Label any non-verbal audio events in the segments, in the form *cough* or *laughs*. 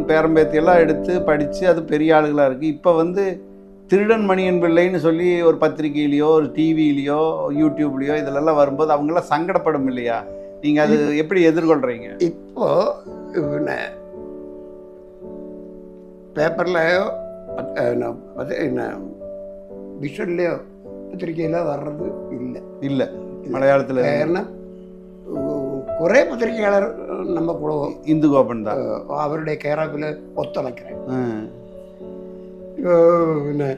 இருக்கும் பேரம்பேத்தியெல்லாம் எடுத்து படித்து அது பெரிய ஆளுகளாக இருக்குது இப்போ வந்து திருடன் மணியன் பிள்ளைன்னு சொல்லி ஒரு பத்திரிகையிலையோ ஒரு டிவியிலையோ யூடியூப்லேயோ இதிலெல்லாம் வரும்போது அவங்களாம் சங்கடப்படும் இல்லையா? நீங்கள் அது எப்படி எதிர்கொள்கிறீங்க இப்போது பேப்பர்லையோ என்ன விஷன்லேயோ பத்திரிகையில் வர்றது இல்லை. இல்லை. மலையாளத்தில் ஏன்னா ஒரே பத்திரிகையாளர் நம்ம கூட இந்து கோபன் தான் அவருடைய கேரவில் ஒத்துழைக்கிறேன் പിന്നെ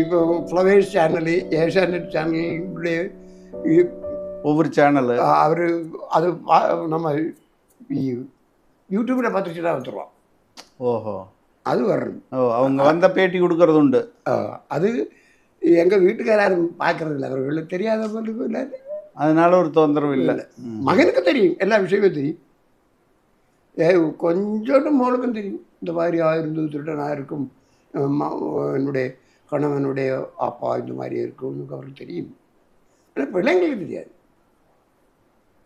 ഇപ്പോൾ ഫ്ലവേഴ്സ് ചാനൽ ഏഷ്യാനെറ്റ് ചാനലിൻ്റെ ഈ ஒவ்வொரு சேனல் அவர் அது நம்ம யூடியூப்பில் பார்த்துட்டு தான் வந்துடுவோம் ஓஹோ. அது வரணும். ஓ அவங்க வந்த பேட்டி கொடுக்கறது உண்டு அது எங்கள் வீட்டுக்காரும் பார்க்கறது இல்லை அவர்களுக்கு தெரியாத போல அதனால ஒரு தொந்தரவு இல்லை. மகனுக்கு தெரியும். எல்லா விஷயமும் தெரியும். ஏ கொஞ்சோண்டு மோளுக்கும் தெரியும். இந்த மாதிரி ஆயிருந்து திருடனாக இருக்கும். என்னுடைய கணவனுடைய அப்பா இந்த மாதிரி இருக்கும்னு அவருக்கு தெரியும். ஆனால் பிள்ளைங்களுக்கு தெரியாது.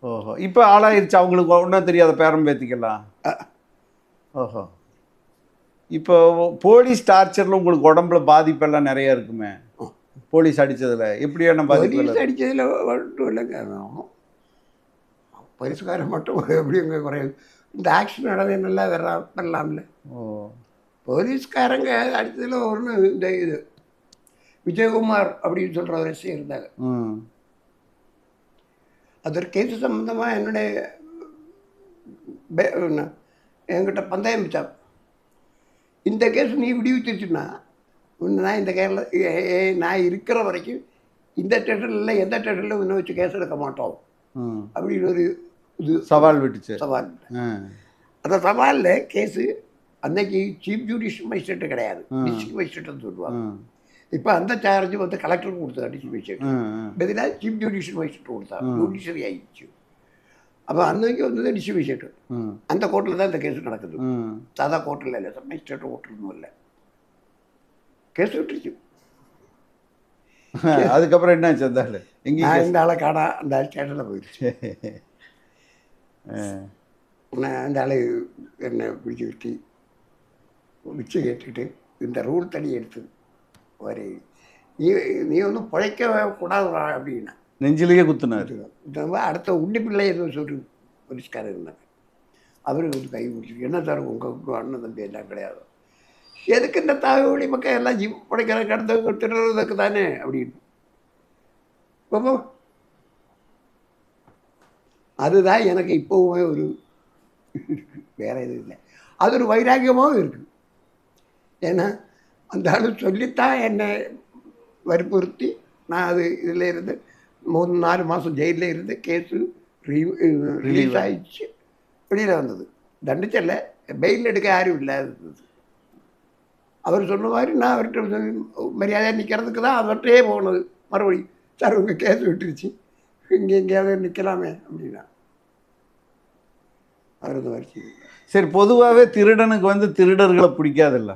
ஓஹோ. இப்போ ஆளாயிருச்சு. அவங்களுக்கு ஒன்றும் தெரியாத பேரம்பேத்திக்கலாம் ஓஹோ. இப்போ போலீஸ் டார்ச்சரில் உங்களுக்கு உடம்புல பாதிப்பெல்லாம் நிறைய இருக்குமே. போலீஸ் அடிச்சதுல? எப்படியான பாதிப்பு போலீஸ் அடித்ததில் மட்டும் இல்லைங்க. போலீஸ்காரன் மட்டும் *laughs* எப்படிங்க குறையாது இந்த ஆக்ஷன் நடந்ததுன்னெல்லாம் வர வரலாம்ல ஓ. போலீஸ்காரங்க அடித்ததில் ஒன்று இந்த இது. விஜயகுமார் அப்படின்னு சொல்கிற ஒரு விஷயம் இருந்தாங்க. அது ஒரு கேஸ் சம்மந்தமாக என்னுடைய என்கிட்ட பந்தயம் வச்சான் இந்த கேஸ் நீ விடுவிச்சிருச்சுன்னா நான் இந்த கேரள நான் இருக்கிற வரைக்கும் இந்த ஸ்டேஷனில் எந்த ஸ்டேஷனில் இன்னும் வச்சு கேஸ் எடுக்க மாட்டோம். அப்படின்னு ஒரு இது. சவால் விட்டுச்சு. சவால். அந்த சவாலில் கேஸு அன்னைக்கு சீஃப் ஜுடிஷியல் மஜிஸ்ட்ரேட் கிடையாது. டிஸ்ட்ரிக்ட் மஜிஸ்ட்ரேட்னு சொல்லுவாங்க. இப்போ அந்த சார்ஜ் வந்து கலெக்டருக்கு கொடுத்தாரு டிஸ்ட்ரிக்ட் மஜிஸ்ட்ரேட் பதிலாக சீஃப் ஜுடிஷியல் மஜிஸ்ட்ரேட் கொடுத்தாரு. ஜுடிஷியரி ஆயிடுச்சு. அப்போ அன்னைக்கு வந்தது டிஸ்ட்ரிக்ட் மஜிஸ்ட்ரேட் அந்த கோர்ட்டில் தான் இந்த கேஸ் நடக்குது. சாதா கோர்ட்டில் இல்லை மஜிஸ்ட்ரேட் கோர்ட்டிலும் இல்லை. விட்டுருச்சு அதுக்கப்புறம் என்னாச்சு அந்த ஆளு? இந்த ஆளை காணா அந்த ஆள் ஸ்டேஷனில் போயிடுச்சு. நான் அந்த ஆளை என்னை பிடிச்சி விட்டு வச்சு கேட்டுக்கிட்டு இந்த ரூல் தனி எடுத்து ஒரு நீ நீ ஒன்றும் பிழைக்க கூடாதுடா அப்படின்னா. நெஞ்சிலேயே குத்துனாரு. அடுத்த உண்டி பிள்ளை ஏதோ சொல்லி போலீஸ்காரர் இருந்தாங்க அவரு வந்து கை பிடிச்சி என்ன சார் உங்கள் அண்ணன் தம்பி எல்லாம் கிடையாது. எதுக்கு இந்த தாழ்வழி மக்கள் எல்லாம் ஜீவ் பிழைக்கிற கடந்த திருடுறதுக்கு தானே அப்படின்னு. பாப்பா அதுதான் எனக்கு இப்போவுமே ஒரு வேற எதுவும் இல்லை. அது ஒரு வைராக்கியமாகவும் இருக்குது ஏன்னா அந்த ஆளு சொல்லித்தான் என்னை வற்புறுத்தி நான் அது இதில் இருந்து மூணு நாலு மாதம் ஜெயிலில் இருந்து கேஸு ரிலீஸ் ஆயிடுச்சு. வெளியில் வந்தது. தண்டிச்சல பெயில் எடுக்க யாரும் இல்லாதது. அவர் சொன்ன மாதிரி நான் அவர்கிட்ட வந்து மரியாதையாக நிற்கிறதுக்கு தான் அவர்கிட்டயே போனது. மறுபடியும் சார் உங்கள் கேஸ் விட்டுருச்சு. இங்கே எங்கேயாவது நிற்கலாமே அப்படின்னா. அவர் இந்த மாதிரி சரி பொதுவாகவே திருடனுக்கு வந்து திருடர்களை பிடிக்காதுல்ல?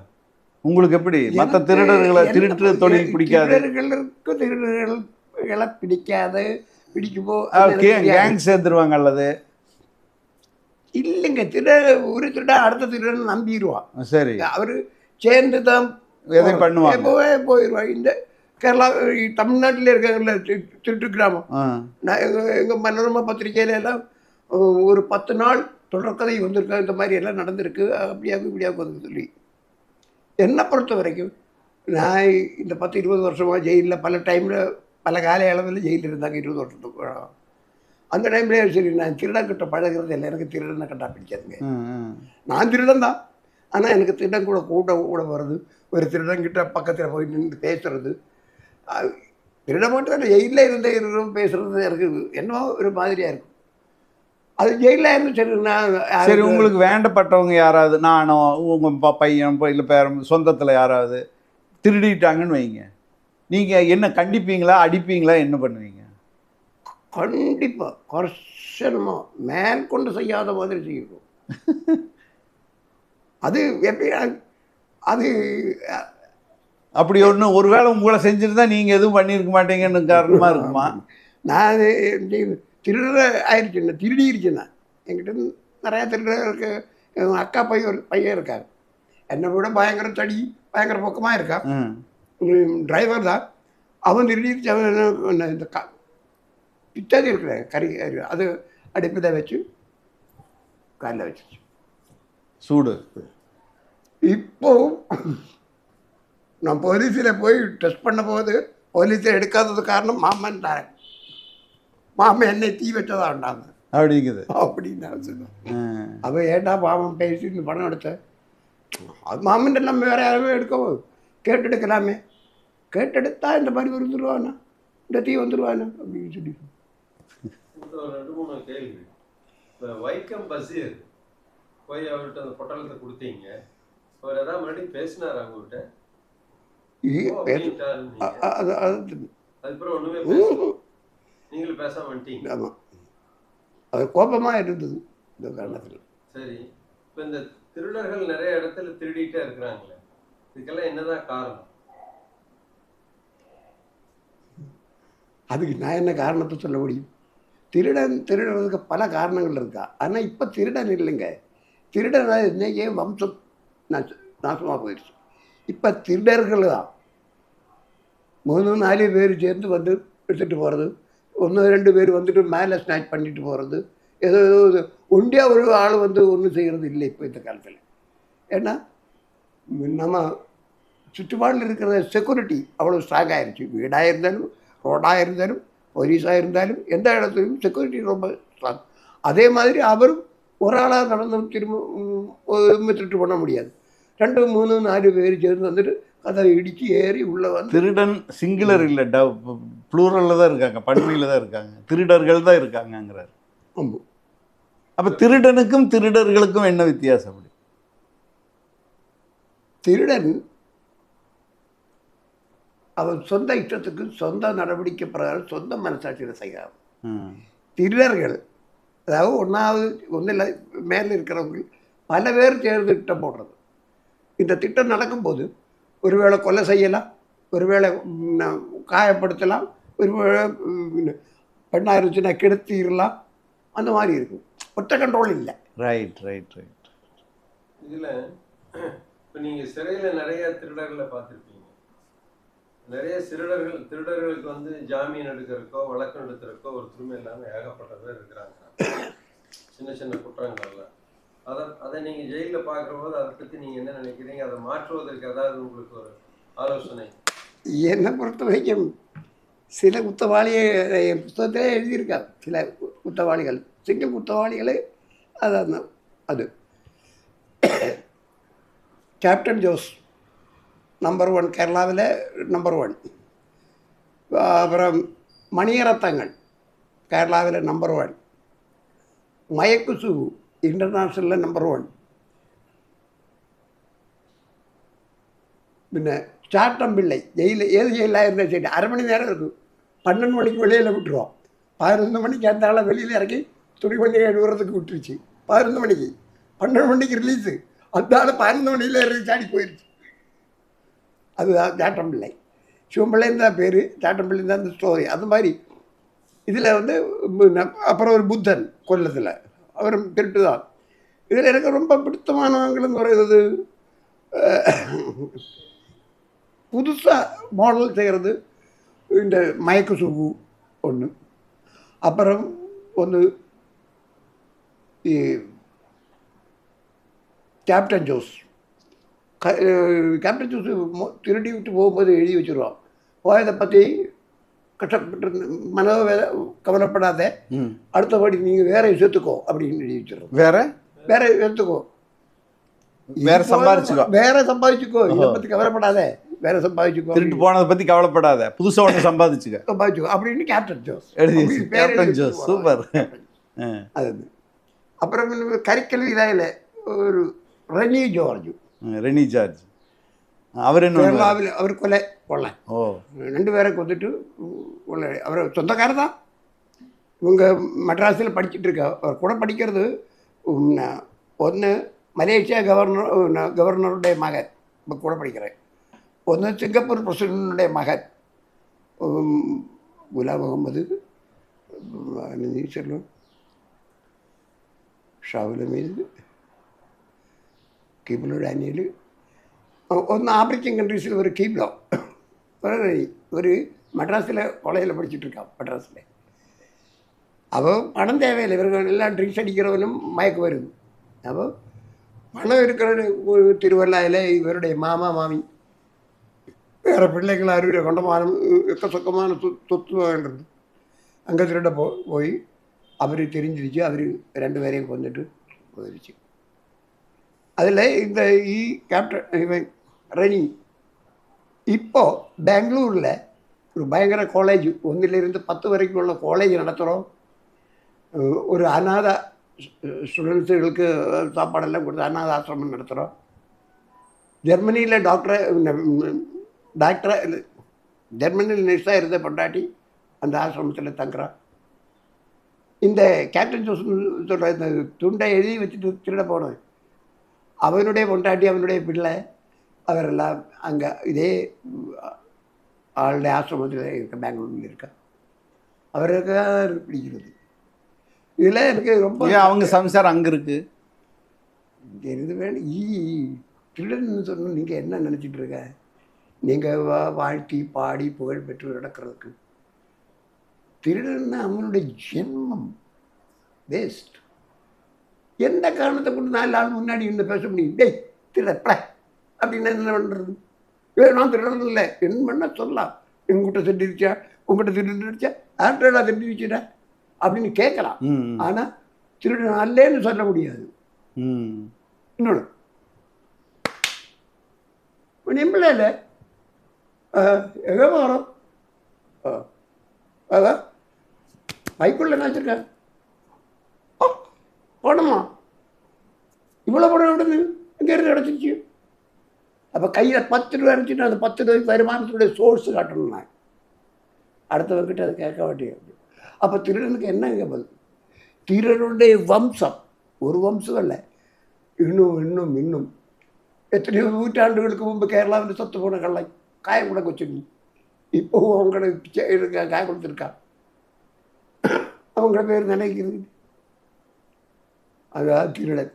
உங்களுக்கு எப்படி? மற்ற திருடர்களை திருட்டு தொழில் பிடிக்காது? திருடர்களுக்கு திருடர்களை பிடிக்காது. பிடிக்குமோ. கேங் சேர்ந்துருவாங்க அல்லது? இல்லைங்க திருட ஒரு திருட அடுத்த திருடன் நம்பிடுவான். சரி. அவர் சேர்ந்து தான் எதை பண்ணுவாங்க எப்போவே போயிடுவாங்க இந்த கேரளா தமிழ்நாட்டில் இருக்காங்கல்ல திருட்டு கிராமம் நான் எங்கள் எங்கள் மனோரமா பத்திரிகையில எல்லாம் ஒரு பத்து நாள் தொடர்கதை வந்திருக்கு இந்த மாதிரி எல்லாம் நடந்திருக்கு அப்படியாக இப்படியாக வந்து சொல்லி என்னை பொறுத்த வரைக்கும் நான் இந்த பத்து இருபது வருஷமாக ஜெயிலில் பல டைமில் பல கால அளவில் ஜெயிலில் இருந்தாங்க இருபது வருஷத்துக்கு. அந்த டைம்லேயே சரி நான் திருடங்கிட்ட பழகிறது இல்லை எனக்கு திருடனை கண்டா பிடிக்காதுங்க. நான் திருடன் தான் ஆனால் எனக்கு திருடன் கூட கூட கூட வருது. ஒரு திருடங்கிட்ட பக்கத்தில் போய் நின்று பேசுறது. அது திருட மட்டும் இல்லை ஜெயிலில் இருந்த இருந்தும் பேசுறது எனக்கு என்னவோ ஒரு மாதிரியாக இருக்கும். அது ஜெயிலில் இருந்து சரி நான் சரி உங்களுக்கு வேண்டப்பட்டவங்க யாராவது நானோ உங்க ப- பையன் இல்ல பேரம் சொந்தத்துல யாராவது திருடிட்டாங்கன்னு வைங்க. நீங்க என்ன கண்டிப்பீங்களா அடிப்பீங்களா என்ன பண்ணுவீங்க? கண்டிப்பாக கர்ஷனமாக மேற்கொண்டு செய்யாத மாதிரி செய்யணும். *laughs* அது எப்படி அது அப்படி ஒண்ணு ஒருவேளை உங்களை செஞ்சிருந்தா நீங்க எதுவும் பண்ணியிருக்க மாட்டீங்கன்னு காரணமா இருக்குமா? நான் அது திருடுற ஆயிடுச்சுண்ணா திருடிருச்சுண்ணா என்கிட்ட இருந்து நிறையா திருடர்களுக்கு என் அக்கா பையன் ஒரு பையன் இருக்காங்க என்னை விட பயங்கர தடி பயங்கர பக்கமாக இருக்கான் டிரைவர் தான். அவன் திடீர்னு அவன் இந்த க பிச்சாதி இருக்கிற கறி அது அடுப்பில் வச்சு காலில் வச்சிருச்சு. சூடு. இப்போவும் நான் போலீஸில் போய் டெஸ்ட் பண்ண போது போலீஸில் எடுக்காதது காரணம் மாமன் தான். மாமன் என்னை தீ வச்சதா உண்டாங்க அப்படிங்குது. அப்படின்னு நான் சொல்லுவேன். அவன் ஏன்டா மாமன் பேசி இந்த பணம் எடுத்த? அது மாமன் நம்ம வேற யாருமே எடுக்கவோ? கேட்டெடுக்கலாமே. கேட்டெடுத்தா இந்த மாதிரி வந்துடுவானா இந்த தீ வந்துடுவானா அப்படின்னு சொல்லி. ரெண்டு மூணு கேள்வி. இப்போ வைக்கம் பசீர் போய் அவர்கிட்ட அந்த பொட்டலத்தை கொடுத்தீங்க. அவர் ஏதாவது மறுபடியும் பேசினார் அவங்ககிட்ட அதுக்கப்புறம் ஒண்ணுமே பேசல. நீங்களும் பேசாம வந்துட்டீங்க. ஆமாம் அது கோபமாக இருந்தது இந்த காரணத்தில். சரி. இப்போ இந்த திருடர்கள் நிறைய இடத்துல திருடிட்டே இருக்கிறாங்களே. இதுக்கெல்லாம் என்னதான் காரணம்? அதுக்கு நான் என்ன காரணத்தை சொல்ல முடியும்? திருடன் திருடுறதுக்கு பல காரணங்கள் இருக்கா. ஆனால் இப்போ திருடன் இல்லைங்க. திருடன் இன்னைக்கே வம்சம் நான் நாசமாக போயிடுச்சு இப்போ திருடர்கள் தான் மூணு நாலு பேர் சேர்ந்து வந்து எடுத்துகிட்டு போகிறது ஒன்று ரெண்டு பேர் வந்துட்டு மேலே ஸ்நாச் பண்ணிட்டு போகிறது ஏதோ ஏதோ இது ஒண்டியாக ஒரு ஆள் வந்து ஒன்றும் செய்கிறது இல்லை இப்போ இந்த காலத்தில் ஏன்னா நம்ம சுற்றுப்பாடில் இருக்கிற செக்யூரிட்டி அவ்வளோ ஸ்ட்ராங் ஆயிடுச்சு வீடாக இருந்தாலும் ரோடாக இருந்தாலும் போலீஸாக இருந்தாலும் எந்த இடத்துலையும் செக்யூரிட்டி ரொம்ப ஸ்ட்ராங் அதே மாதிரி அவரும் ஒரு ஆளாக நடந்தும் திரும்ப திருட்டு பண்ண முடியாது ரெண்டு மூணு நாலு பேர் சேர்ந்து வந்துட்டு அதை இடித்து ஏறி உள்ளே வந்து திருடன் சிங்குலர் இல்லை ட ப்ளூரலில் தான் இருக்காங்க பன்மையில் தான் இருக்காங்க. திருடர்கள் தான் இருக்காங்கங்கிறார். ஆமாம் அப்போ திருடனுக்கும் திருடர்களுக்கும் என்ன வித்தியாசம் அப்படி? திருடன் அவன் சொந்த இஷ்டத்துக்கு சொந்த நடவடிக்கை பிரகாரம் சொந்த மனசாட்சியில் செய்கிறான். திருடர்கள் அதாவது ஒன்றாவது ஒன்றில் மேலே இருக்கிறவங்க பல பேர் சேர்ந்து திட்டம் போடுறது. இந்த திட்டம் நடக்கும்போது ஒருவேளை கொலை செய்யலாம் ஒருவேளை காயப்படுத்தலாம் ஒருவேளை பெண்ணாக இருந்துச்சுன்னா கெடுத்திடலாம். அந்த மாதிரி இருக்கும் ஒற்ற கண்ட்ரோல் இல்லை. ரைட் ரைட் ரைட் இதுல இப்போ நீங்க சிறையில நிறைய திருடர்களை பார்த்திருப்பீங்க. நிறைய திருடர்கள் திருடர்களுக்கு வந்து ஜாமீன் எடுக்கிறதுக்கோ வழக்கு எடுக்கிறதுக்கோ ஒருத்தருமே இல்லாம ஏகப்பட்ட பேர் இருக்கிறாங்க. சின்ன சின்ன குற்றங்கள்ல. அதை அதை நீங்கள் ஜெயிலில் பார்க்கும்போது அதை பற்றி நீங்கள் என்ன நினைக்கிறீங்க? அதை மாற்றுவதற்கு ஏதாவது உங்களுக்கு ஒரு ஆலோசனை. என்னை பொறுத்த வரைக்கும் சில குத்தவாளியை என் புத்தகத்திலே எழுதியிருக்காங்க சில குத்தவாளிகள் சிங்கிள் குத்தவாளிகளை அது அந்த- அது. கேப்டன் ஜோஸ் நம்பர் ஒன் கேரளாவில் நம்பர் ஒன் அப்புறம் மணியரத்தங்கள் கேரளாவில் நம்பர் ஒன் மயக்கு சுகு இன்டர்நேஷ்னலில் நம்பர் ஒன் പിന്നെ ചാട്ടം പിള്ളை ജയിലിൽ ഏത് ജയിലിലായിരുന്നു ശരി അരമണി നേരം இருக்கும் பன்னெண்டு மணிக்கு வெளியில் விட்டுருவோம் பதினொன்று மணிக்கு அந்த ஆளை வெளியில் இறக்கி துணி பண்ணி கழுவுறதுக்கு விட்டுருச்சு பதினொன்று மணிக்கு பன்னெண்டு மணிக்கு ரிலீஸு அந்த ஆள் பதினொன்று மணியில் இறங்கி சாடி போயிடுச்சு அதுதான் சாட்டம் பிள்ளை சிவம்பிள்ளைன்னு தான் பேர் சாட்டம் பிள்ளை தான் இந்த ஸ்டோரி அது மாதிரி இதில் வந்து ம், அப்புறம் ஒரு புத்தன் கொல்லத்தில் அவர் திருட்டுதான். இதில் எனக்கு ரொம்ப பிடித்தமானவங்களும் குறையுது புதுசாக மாடல் செய்கிறது இந்த மயக்கு சுகு ஒன்று அப்புறம் ஒன்று கேப்டன் ஜோஸ் கேப்டன் ஜோஸ் திருடி விட்டு போகும்போது எழுதி வச்சுருவான். போயதை பற்றி கஷ்டப்பட்டு மன வேலை கவலைப்படாத. அடுத்தபடி நீங்கள் வேற விஷயத்துக்கோ அப்படின்னு எழுதி வச்சிடறோம். வேற? வேற விஷயத்துக்கோ வேற சம்பாதிச்சுக்கோ வேற சம்பாதிச்சுக்கோ. இதை பற்றி கவலைப்படாத. வேற சம்பாதிச்சுக்கோ. திருட்டு போனதை பற்றி கவலைப்படாத. புதுசாக ஒன்று சம்பாதிச்சுக்க. சம்பாதிச்சுக்கோ. அப்படின்னு கேப்டன் ஜோஸ் எழுதி கேப்டன் ஜோஸ் சூப்பர். அது அப்புறம் கரிக்கல் இதாக இல்லை ஒரு ரெனி ஜார்ஜ் ரெனி ஜார்ஜ் அவர் என்ன அவர் கொலை. கொள்ளை ஓ. ரெண்டு பேரை கொண்டுட்டு കൊന്നിട്ട് കൊള്ള അവർ സ്വന്തക്കാർ தான் இவங்க மெட்ராஸில் படிச்சுட்டு இருக்கா அவர் கூட படிக்கிறது ஒன்று மலேசியா கவர்னர் கவர்னருடைய மகன் இப்போ கூட படிக்கிறேன் ஒன்று சிங்கப்பூர் பிரசிடனுடைய மகன் உம், குலாம் முகமது நீ சொல்லும் ஷாவுல மீது കീബിളോട് അനിയൽ ഒന്ന് ആഫ്രിക്കൻ കൺട്രീസിൽ ഒരു കീബിളോ ஒரு ஒரு மெட்ராஸில் காலேஜில் படிச்சுட்டு இருக்கான் மெட்ராஸில் அவன் பணம் தேவையில்லை இவர்கள் எல்லாம் ட்ரிங்க்ஸ் அடிக்கிறவனும் மயக்க வருது அப்போ பணம் இருக்கிற ஒரு திருவள்ளாயில் இவருடைய மாமா மாமி வேறு பிள்ளைகள் அறுவடை கொண்டமான எக்கச்சக்கமான சொ சொத்து வேண்டது அங்கே திருட போ போய் அவர் தெரிஞ்சிருச்சு அவர் ரெண்டு பேரையும் கொண்டுட்டு போயிடுச்சு அதில் இந்த ഈ கேப்டன் இவன் റനി ഇപ്പോൾ ஒரு பயங்கர காலேஜ் ஒன்றிலிருந்து பத்து வரைக்கும் உள்ள காலேஜ் நடத்துகிறோம் ஒரு அநாத ஸ்டூடெண்ட்ஸுகளுக்கு சாப்பாடெல்லாம் கொடுத்து அநாத ஆசிரமம் நடத்துகிறோம் ஜெர்மனியில் டாக்டரை டாக்டரை ஜெர்மனியில் நெர்ஸாக இருந்த பொண்டாட்டி அந்த ஆசிரமத்தில் தங்குறான் இந்த கேப்டன் ஜோசன் சொல்கிற இந்த துண்டை எழுதி வச்சுட்டு திருட போனது. அவனுடைய பொண்டாட்டி அவனுடைய பிள்ளை அவரெல்லாம் அங்கே இதே ஆளுடைய ஆசிரமத்தில் இருக்க பெங்களூரில் இருக்க. அவருக்கு பிடிக்கிறது. இதில் எனக்கு ரொம்ப அவங்க சம்சாரம் அங்கே இருக்கு? இது வேணும் ஈ திருடன்னு சொன்ன நீங்கள் என்ன நினச்சிட்டு இருக்க? நீங்கள் வா வாழ்த்தி பாடி புகழ் பெற்று நடக்கிறதுக்கு. திருடன்னா அவனுடைய ஜென்மம். வேஸ்ட். எந்த காரணத்தை கொண்டு நாலு நாள் முன்னாடி இந்த பேச முடியும்? டேய் திருடப்பட அப்படின்னு என்ன பண்ணுறது ஏ நான் திருடன் இல்லை. என்ன பண்ண சொல்லலாம். எங்கிட்ட திட்டிருச்சா உங்ககிட்ட திட்டிருச்சா ஆர்டா திட்டிருச்சுடா அப்படின்னு கேட்கலாம். ஆனால் திருடன் அல்லேன்னு சொல்ல முடியாது. இன்னொன்று எங்கே வரோம் அதான் பைக்குள்ள என்ன வச்சுருக்கேன் பணமா இவ்வளோ பணம் எവിടെ எங்கேருந்து கிடச்சிருச்சு? அப்போ கையில் பத்து ரூபா இருந்துச்சுன்னா அந்த பத்து ரூபாய்க்கு வருமானத்துடைய சோர்ஸ் காட்டணும் நான் அடுத்தவங்கிட்ட அதை கேட்க வேண்டியது. அப்போ திருடனுக்கு என்ன கேட்பது திருடனுடைய வம்சம். ஒரு வம்சம் இல்லை இன்னும் இன்னும் இன்னும். எத்தனையோ நூற்றாண்டுகளுக்கு முன்பு கேரளாவில் சத்து போன கள்ளை காயங்குட கொச்சினி இப்போவும் அவங்கள இருக்க காய கொடுத்துருக்கான் அவங்கள பேர் நினைக்கிறது. அதான் திருடன்.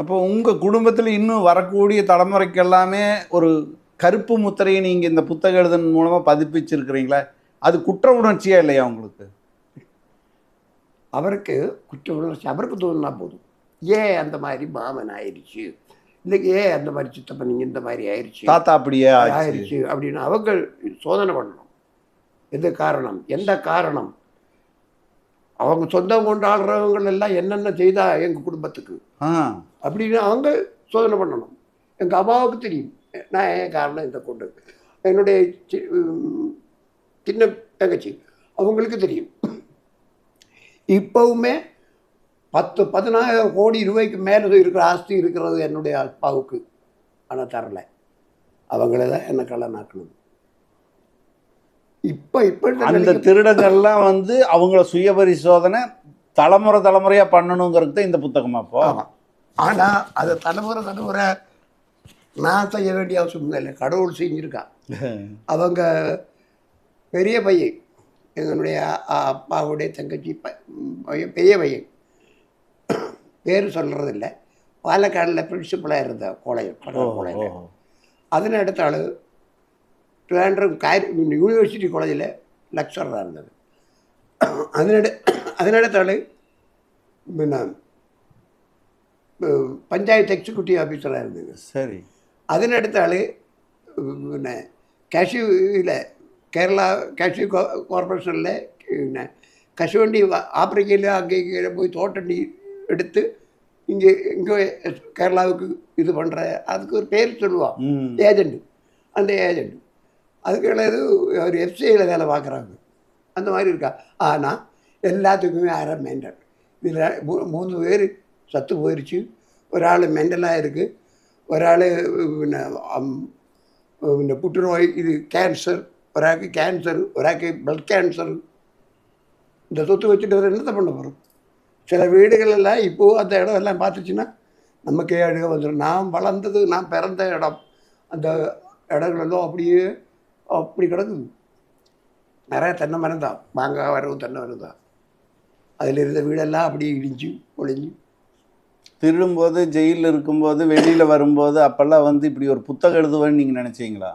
அப்போ உங்கள் குடும்பத்தில் இன்னும் வரக்கூடிய தலைமுறைக்கு எல்லாமே ஒரு கருப்பு முத்திரையை நீங்கள் இந்த புத்தக எழுதன் மூலமாக பதிப்பிச்சிருக்கிறீங்களா? அது குற்ற உணர்ச்சியா இல்லையா உங்களுக்கு? அவருக்கு குற்ற உணர்ச்சி அவருக்கு தோணுனா போதும். ஏன் அந்த மாதிரி மாமன் ஆயிடுச்சு. இல்லை ஏன் அந்த மாதிரி சித்தப்பன் நீங்க இந்த மாதிரி ஆயிடுச்சு. தாத்தா அப்படியே ஆயிடுச்சு. அப்படின்னு அவங்க சோதனை பண்ணணும். எது காரணம்? எந்த காரணம்? அவங்க சொந்தம் கொண்டாடுறவங்க எல்லாம் என்னென்ன செய்தா எங்கள் குடும்பத்துக்கு? அப்படின்னு அவங்க சோதனை பண்ணணும். எங்கள் அம்மாவுக்கு தெரியும். நான் ஏன் காரணம் இந்த கொண்டு? என்னுடைய சின்ன தங்கச்சி. அவங்களுக்கு தெரியும். இப்போவுமே பத்து பதினாயிரம் கோடி ரூபாய்க்கு மேலே இருக்கிற ஆஸ்தி இருக்கிறது என்னுடைய அப்பாவுக்கு. ஆனால் தரல. அவங்கள தான் என்ன கல்லனாக்கணும் இப்போ இப்போ அந்த திருடங்கள்லாம் வந்து அவங்கள சுய பரிசோதனை தலைமுறை தலைமுறையாக பண்ணணுங்கிறது தான் இந்த புத்தகமாக இப்போ? ஆனால் அதை தலைமுறை தலைமுறை நான் செய்ய வேண்டிய அவசியம் இல்லை. கடவுள் செஞ்சுருக்கான் *laughs* அவங்க பெரிய பையன் எங்களுடைய அப்பாவுடைய தங்கச்சி பையன் பெரிய பையன். பேர் சொல்கிறதில்ல பாலக்காடில் பிரின்சிபலாக இருந்த கோழையம் கடவுள் கோழையம் அதன் எடுத்தாலும் ട്രിവാൻഡ്രം കാരി യൂണിവേഴ്സിറ്റി കോളേജിലെ ലെക്ചറാണ് ഇരുന്നത് അതിനട് അതിനടുത്ത ആൾ പിന്നെ ഏഹ്, പഞ്ചായത്ത് എക്സിക്യൂട്ടീവ് ഓഫീസറായിരുന്നു சரி അതിനടുത്ത ആൾ പിന്നെ കാഷ്യൂവിലെ കേരള കാഷ്യൂ കോ- കോർപ്പറേഷനിലെ പിന്നെ കശുവണ്ടി വ- ஆப்பிரிக்கையில் அங்கே இங்கே போய் தோட்டண்டி எடுத்து இங்கே இங்கே கேரளாவுக்கு இது பண்ணுற அதுக்கு ஒரு பேர் சொல்லுவான் ம் ஏஜெண்ட் அந்த ஏஜெண்ட் அதுக்கு ஒரு எஃப்சிஐயில் வேலை பார்க்குறாங்க. அந்த மாதிரி இருக்கா? ஆனால் எல்லாத்துக்குமே அரை மெண்டல். இதில் மூணு பேர் சத்து போயிடுச்சு ஒரு ஆள் மெண்டலாக இருக்குது ஒரு ஆள் இந்த புற்றுநோய் இது கேன்சர் ஒரு ஆளுக்கு கேன்சர் ஒரு ஆளுக்கு பிளட் கேன்சர் இந்த சொத்து வச்சுட்டு வர என்னத்தை பண்ண போகிறோம் சில வீடுகளெல்லாம் இப்போது அந்த இடம் எல்லாம் பார்த்துச்சுன்னா நமக்கே அழுக வந்துடும் நான் வளர்ந்தது நான் பிறந்த இடம். அந்த இடங்களெல்லாம் அப்படியே அப்படி கிடக்குது. நிறைய தென்னை மரம் தான் மாங்காய் வரவும் தென்னை மரம் தான் அதில் இருந்த வீடெல்லாம் அப்படியே இடிஞ்சு ஒழிஞ்சு திருடும்போது ஜெயிலில் இருக்கும்போது வெளியில் வரும்போது அப்போல்லாம் வந்து இப்படி ஒரு புத்தகம் எழுதுவேன்னு நீங்கள் நினச்சிங்களா?